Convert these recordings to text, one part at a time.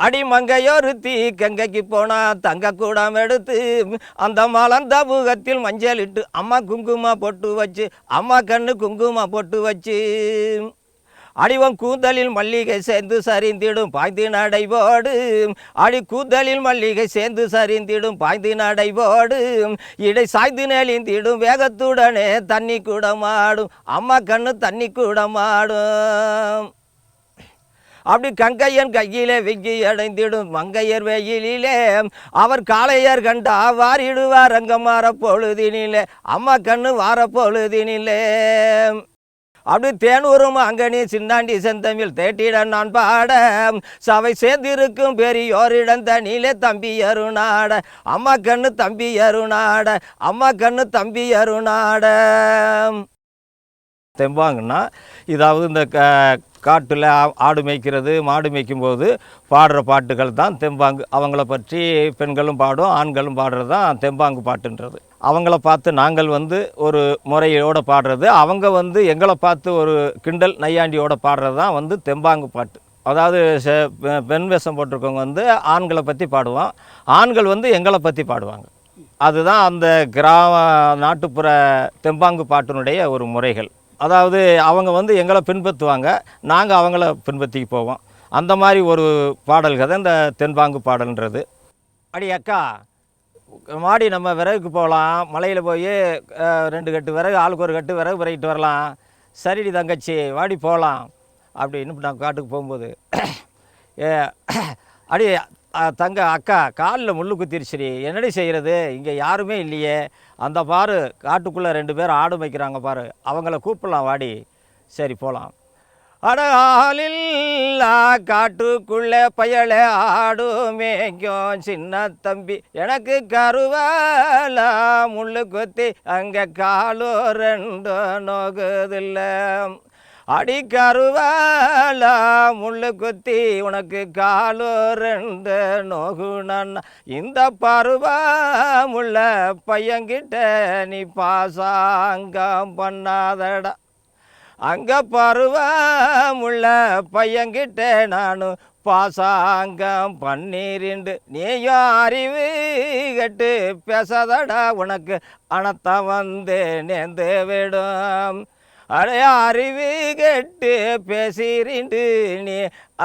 அடிமங்கையொருத்தி கங்கைக்கு போனா தங்க கூடம் எடுத்து அந்த மலர்ந்த முகத்தில் மஞ்சள் இட்டு அம்மா குங்குமம் போட்டு வச்சு அம்மா கண்ணு குங்குமம் போட்டு வச்சு. அடிவம் கூந்தலில் மல்லிகை சேர்ந்து சரிந்திடும் பாய்ந்து நடைபோடு அடி கூந்தலில் மல்லிகை சேர்ந்து சரிந்திடும் பாய்ந்து நடைபோடு இடை சாய்ந்து நெளிந்திடும் வேகத்துடனே தண்ணி கூட மாடும் அம்மா கண்ணு தண்ணி கூட மாடும் அப்படி கங்கையன் கையிலே வெங்கி அடைந்திடும் மங்கையர் வெயிலிலே அவர் காளையர் கண்டா வாரிடுவார் அங்கமாற பொழுதினிலே அம்மா கண்ணு வார பொழுதினிலே. அப்படி தேனூரும் அங்கனி சின்னாண்டி செந்தமிழ் தேட்டிட நான் பாட சவை சேர்ந்திருக்கும் பெரியோரிடம் தனியிலே தம்பி அருணாட அம்மா கண்ணு தம்பி அருணாட அம்மா கண்ணு தம்பி அருணாட. தெம்பாங்கன்னா இதாவது இந்த க காட்டில் ஆடு மேய்க்கிறது மாடு மேய்க்கும்போது பாடுற பாட்டுகள் தான் தெம்பாங்கு. அவங்கள பற்றி பெண்களும் பாடும் ஆண்களும் பாடுறது தான் தெம்பாங்கு பாட்டுன்றது. அவங்கள பார்த்து நாங்கள் வந்து ஒரு முறையோட பாடுறது அவங்க வந்து எங்களை பார்த்து ஒரு கிண்டல் நையாண்டியோட பாடுறது தான் வந்து தெம்பாங்கு பாட்டு. அதாவது செ- பெண் வேஷம் போட்டிருக்கவங்க வந்து ஆண்களை பற்றி பாடுவோம் ஆண்கள் வந்து எங்களை பற்றி பாடுவாங்க. அதுதான் அந்த கிராம நாட்டுப்புற தெம்பாங்கு பாட்டினுடைய ஒரு முறைகள். அதாவது அவங்க வந்து எங்களை பின்பற்றுவாங்க. நாங்கள் அவங்கள பின்பற்றி போவோம். அந்த மாதிரி ஒரு பாடல் கதை இந்த தென்பாங்கு பாடல்ன்றது. அடி அக்கா மாடி நம்ம விறகுக்கு போகலாம். மலையில் போய் ரெண்டு கட்டு விறகு ஆளுக்கு ஒரு கட்டு விறகு விறகிட்டு வரலாம். சரிடி தங்கச்சி வாடி போகலாம். அப்படின்னு நான் காட்டுக்கு போகும்போது ஏ அடி தங்க அக்கா காலில் முள்ளு குத்திருச்சுடி. என்னடி செய்கிறது இங்கே யாருமே இல்லையே. அந்த பாரு காட்டுக்குள்ளே ரெண்டு பேர் ஆடு வைக்கிறாங்க பாரு. அவங்கள கூப்பிடலாம் வாடி. சரி போகலாம் அடகாலில்லா காட்டுக்குள்ளே காட்டுக்குள்ள பயல ஆடு மேய்க்கும். சின்ன தம்பி எனக்கு கருவாலா முள்ளு குத்தி அங்கே காலோ ரெண்டு நோகுதில்லை. அடி கருவாலா முள்ளு குத்தி உனக்கு காலோ ரெண்டு நோகுணன் இந்த பருவா முள்ள பையன்கிட்ட நீ பாசாங்கம் பண்ணாதடா. அங்க பருவமுள்ள பையன்கிட்ட நானும் பாசாங்கம் பன்னீரிண்டு நீயும் அறிவு கட்டு பேசாதடா. உனக்கு அனத்த வந்து நேர்ந்து விடும். அடைய அறிவு கெட்டு பேசிரிண்டு நீ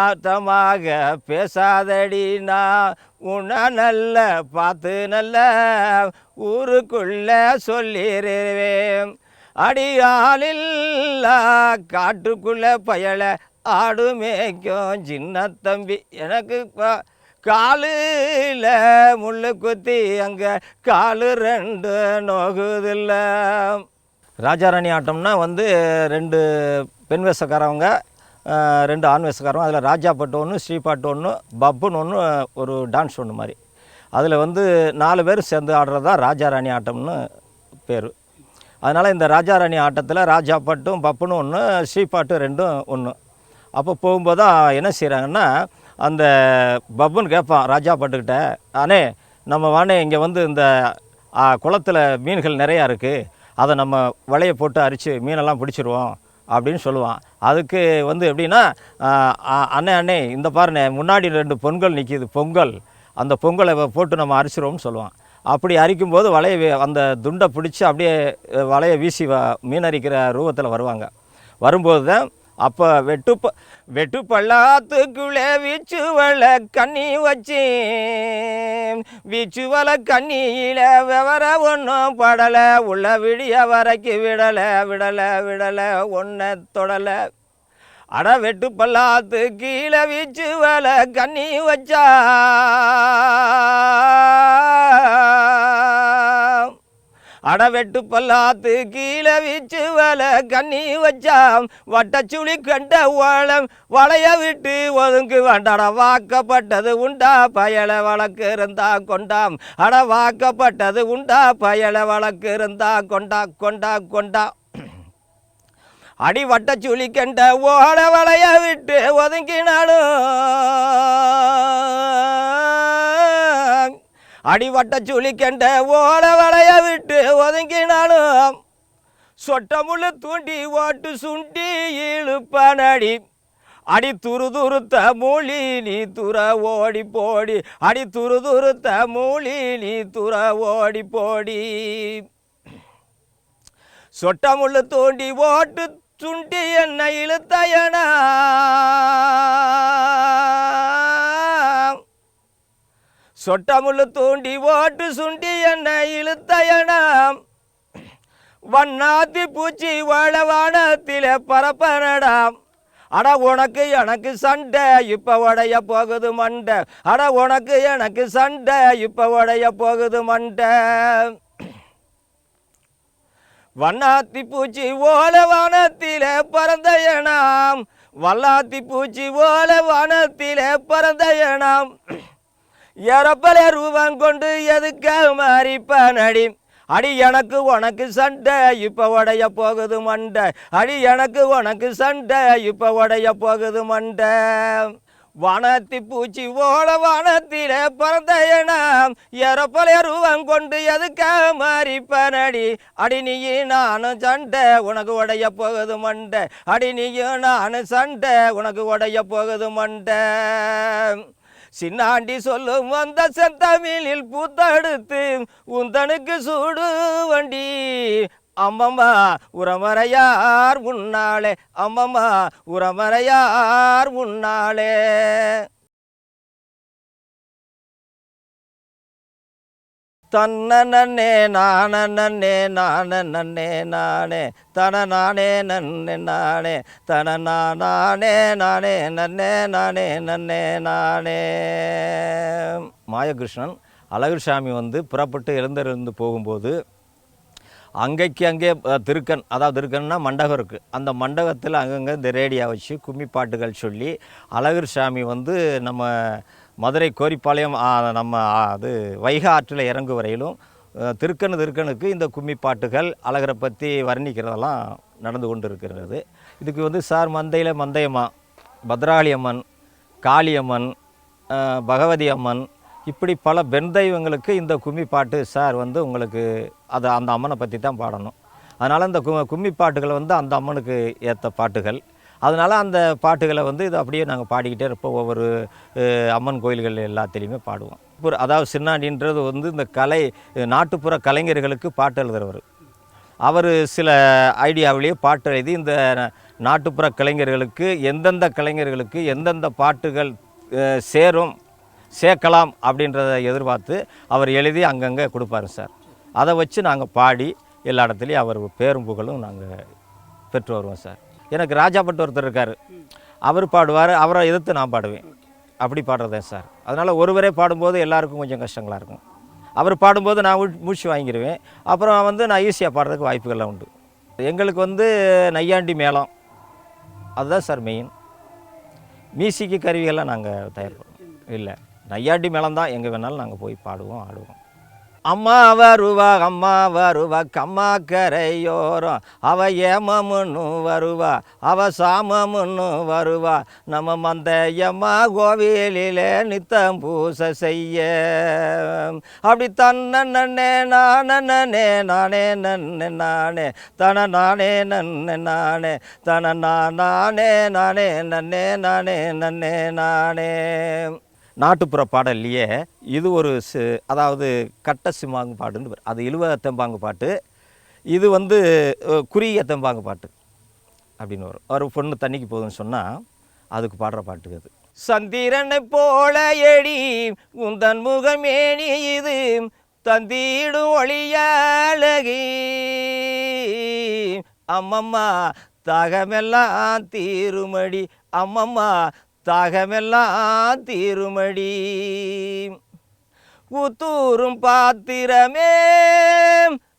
அர்த்தமாக பேசாதடி. நான் உன்னை நல்ல பார்த்து நல்ல ஊருக்குள்ள சொல்லிடுவேன் அடியாலில்லா காட்டுக்குள்ள பயல ஆடு மேய்க்கும் சின்ன தம்பி எனக்கு காலில் முள்ளு குத்தி அங்கே காலு ரெண்டு நோகுதில்லை. ராஜாராணி ஆட்டம்னா வந்து ரெண்டு பெண் வேஷக்காரவங்க ரெண்டு ஆண் வேஷக்காரவங்க. அதில் ராஜா பாட்டு ஒன்று ஸ்ரீ பாட்டு ஒன்று பப்புன்னு ஒன்று ஒரு டான்ஸ் ஒன்று மாதிரி அதில் வந்து நாலு பேர் சேர்ந்து ஆடுறது தான் ராஜாராணி ஆட்டம்னு பேர். அதனால் இந்த ராஜாராணி ஆட்டத்தில் ராஜா பாட்டும் பப்புன்னு ஒன்று ஸ்ரீபாட்டும் ரெண்டும் ஒன்று அப்போ போகும்போது தான் என்ன செய்கிறாங்கன்னா அந்த பப்புன்னு கேட்பான் ராஜா பாட்டுக்கிட்ட அண்ணே நம்ம வானே இங்கே வந்து இந்த குளத்தில் குளத்துல மீன்கள் நிறையா இருக்குது அதை நம்ம வலையை போட்டு அரித்து மீனெல்லாம் பிடிச்சிருவோம் அப்படின்னு சொல்லுவான். அதுக்கு வந்து எப்படின்னா அண்ணே அண்ணே இந்த பாருண்ணே முன்னாடி ரெண்டு பொங்கல் நிற்கிது பொங்கல். அந்த பொங்கலை போட்டு நம்ம அரிச்சிருவோம்னு சொல்லுவான். அப்படி அரிக்கும்போது வலையை அந்த துண்டை பிடிச்சி அப்படியே வலையை வீசி வ மீன் அரிக்கிற ரூபத்தில் வருவாங்க. வரும்போது தான் அப்போ வெட்டு ப வெட்டு பள்ளத்துக்குள்ளே வீச்சு கண்ணி வச்சு வீச்சு கண்ணியில் விவர ஒன்றும் படலை உள்ள விடிய வரைக்கும் விடலை விடலை விடலை ஒன்றை தொடலை. அட வெட்டு பல்லாத்து கீழே வீச்சு வலை கண்ணி வச்சா. அடவெட்டு பல்லாத்து கீழே வீச்சு வலை கண்ணி வச்சாம். வட்டச்சுளி கண்ட ஓளம் வளைய விட்டு ஒதுங்கு. வண்டட வாக்கப்பட்டது உண்டா பயல வழக்கு இருந்தா கொண்டாம். அட வாக்கப்பட்டது உண்டா பயல வழக்கு இருந்தா கொண்டா கொண்டா கொண்டா. அடி வட்டச்சுளி சுழி கண்ட ஓல வளைய விட்டு ஒதுங்கினாலும் அடிவட்ட சுழிக்கண்ட சுழி ஓட வளைய விட்டு ஒதுங்கினாலும் சொட்ட முள்ளு தூண்டி ஓட்டு சுண்டி இழுப்பனடி. அடி துரு துருத்த மூலி நீ துற ஓடி போடி. அடி துரு துருத்த மூலி நீ துற ஓடி போடி. சொட்டமுள்ளு தோண்டி ஓட்டு சுண்டி என்ன இழுத்தையனா சொட்டமுள்ளு தூண்டி ஓட்டு சுண்டி என்ன இழுத்தையனாம். வண்ணாத்தி பூச்சி வாழவானத்தில பரப்பனடாம். அட உனக்கு எனக்கு சண்டை இப்ப உடைய போகுது மண்டை. அட உனக்கு எனக்கு சண்டை இப்ப உடைய போகுது மண்டை. வண்ணாத்தி பூச்சி ஓல வானத்தில பறந்தையனாம். வல்லாத்தி பூச்சி ஓல வானத்தில பறந்தையனாம். எரப்பல ரூபம் கொண்டு எதுக்க மாறிப்பனடி? அடி எனக்கு உனக்கு சண்டை இப்போ உடைய போகுது மண்டை. அடி எனக்கு உனக்கு சண்டை இப்போ உடைய போகுது மண்டை. வானத்தி பூச்சி ஓல வானத்தில பறந்தையனாம் எறப்பல ரூபம் கொண்டு எதுக்க பனடி அடி நீயும் நானும் சண்டை உனக்கு உடைய போகுது மண்டை. அடி நீயும் நானும் சண்டை உனக்கு உடைய போகுது மண்டை. சின்னாண்டி சொல்லும் வந்த செந்தமிழில் பூத்தடுத்து உந்தனுக்கு சூடு வண்டி. அம்மம்மா உரமறையார் உன்னாளே அம்மம்மா உரமறையார் உன்னாளே தன்ன நன்னே நான நன்னே நான நன்னே நானே தன நானே நன்னே நானே தன நானே நானே நன்னே நானே நன்னே நானே. மாயகிருஷ்ணன் அழகுசாமி வந்து புறப்பட்டு எழுந்திருந்து போகும்போது அங்கேக்கு அங்கே திருக்கன் அதாவது திருக்கன்னா மண்டபம் இருக்குது அந்த மண்டபத்தில் அங்கங்கே இந்த ரேடியா வச்சு கும்மி பாட்டுகள் சொல்லி அழகர் சாமி வந்து நம்ம மதுரை கோரிப்பாளையம் நம்ம அது வைகா ஆற்றில் இறங்கு வரையிலும் திருக்கணு திருக்கனுக்கு இந்த கும்மி பாட்டுகள் அழகரை பற்றி வர்ணிக்கிறதெல்லாம் நடந்து கொண்டு இருக்கிறது இதுக்கு வந்து சார் மந்தையில் மந்தையம்மா பத்ராளி அம்மன் காளியம்மன் பகவதி அம்மன் இப்படி பல பெண் தெய்வங்களுக்கு இந்த கும்மி பாட்டு சார் வந்து உங்களுக்கு அதை அந்த அம்மனை பற்றி தான் பாடணும். அதனால் இந்த கு கும்மி பாட்டுகள் வந்து அந்த அம்மனுக்கு ஏற்ற பாட்டுகள். அதனால் அந்த பாட்டுகளை வந்து இது அப்படியே நாங்கள் பாடிக்கிட்டே இருப்போம். ஒவ்வொரு அம்மன் கோயில்கள் எல்லாத்துலேயுமே பாடுவோம். இப்போ அதாவது சின்னாடின்றது வந்து இந்த கலை நாட்டுப்புற கலைஞர்களுக்கு பாட்டு எழுதுகிறவர் அவர் சில ஐடியாவிலேயே பாட்டு எழுதி இந்த நாட்டுப்புற கலைஞர்களுக்கு எந்தெந்த கலைஞர்களுக்கு எந்தெந்த பாட்டுகள் சேரும் சேர்க்கலாம் அப்படின்றத எதிர்பார்த்து அவர் எழுதி அங்கங்கே கொடுப்பாரு சார். அதை வச்சு நாங்கள் பாடி எல்லா இடத்துலையும் அவர் பேரும் புகழும் நாங்கள் பெற்று வருவோம் சார். எனக்கு ராஜாப்பட்டு ஒருத்தர் இருக்கார். அவர் பாடுவார் அவரை எதிர்த்து நான் பாடுவேன். அப்படி பாடுறதேன் சார். அதனால் ஒருவரே பாடும்போது எல்லாருக்கும் கொஞ்சம் கஷ்டங்களாக இருக்கும். அவர் பாடும்போது நான் மூச்சு வாங்கிடுவேன் அப்புறம் வந்து நான் ஈஸியாக பாடுறதுக்கு வாய்ப்புகள்லாம் உண்டு. எங்களுக்கு வந்து நையாண்டி மேளம். அதுதான் சார் மெயின் மியூசிக்கு கருவிகள்லாம் நாங்கள் தயார் பண்ணுவோம் இல்லை. நையாண்டி மேளம் தான் எங்கே வேணாலும் நாங்கள் போய் பாடுவோம் ஆடுவோம். அம்மா வருவா அம்மா வருவா கம்மா கரையோரம் அவ ஏமமுன்னு வருவா அவ சாமமுன்னு வருவா. நம்ம மந்தையம்மா கோவிலிலே நித்தம் பூசை செய்ய. அப்படி தன்னே நன்னே நானே நானே நன்னே நானே. தன நானே நன்னே நானே. தன நானே நானே நன்னே நானே நன்னே நானே. நாட்டுப்புற பாடல்லையே இது ஒரு சி அதாவது கட்ட சிம்மாங்கு பாட்டுன்னு பேர். அது இழுவ தெம்பாங்கு பாட்டு. இது வந்து குறுகிய தெம்பாங்கு பாட்டு அப்படின்னு வரும். ஒரு பொண்ணு தண்ணிக்கு போகுதுன்னு சொன்னால் அதுக்கு பாடுற பாட்டு அது. சந்திரனை போல எடி உந்தன் முகமேனி இது தந்தீடு ஒளியழகி அம்மம்மா தகமெல்லாம் தீருமடி. அம்மம்மா தாகமெல்லாம் தீருமடி. ஊத்தூரும் பாத்திரமே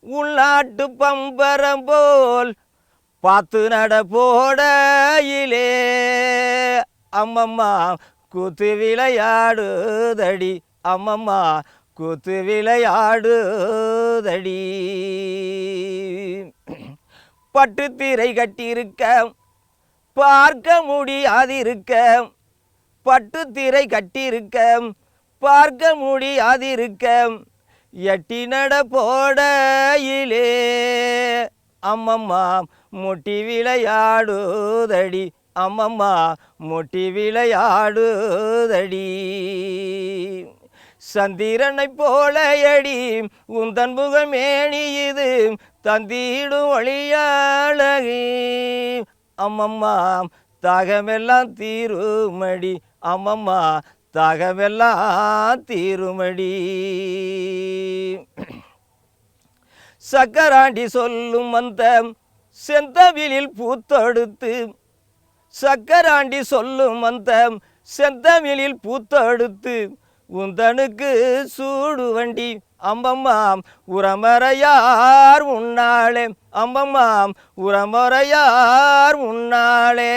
உள்நாட்டு பம்பரம் போல் பார்த்து நட போடையிலே. அம்மம்மா கூத்து விளையாடுதடி. அம்மம்மா கூத்து விளையாடுதடி. பட்டு திரை கட்டியிருக்க பார்க்க முடியாதிருக்க பட்டு திரை கட்டியிருக்க பார்க்க முடியாதிருக்க எட்டி நட போடையிலே அம்மம்மா முட்டி விளையாடுதடி அம்மம்மா முட்டி விளையாடுதடி. சந்திரனை போல எடி உந்தன் முகமேனி இது தந்திடும் ஒளியாளகி அம்மம்மா தாகமெல்லாம் தீருமடி. அம்மம்மா தாகமெல்லாம் தீருமடி. சக்கராண்டி சொல்லும் அந்த செந்தவிலில் பூத்தடுத்து சக்கராண்டி சொல்லும் அந்த செந்தமிழில் பூத்தடுத்து உந்தனுக்கு சூடு வண்டி அம்பம்மாம் உரமறையார் உன்னாளே அம்பம்மாம் உரமறையார் உன்னாளே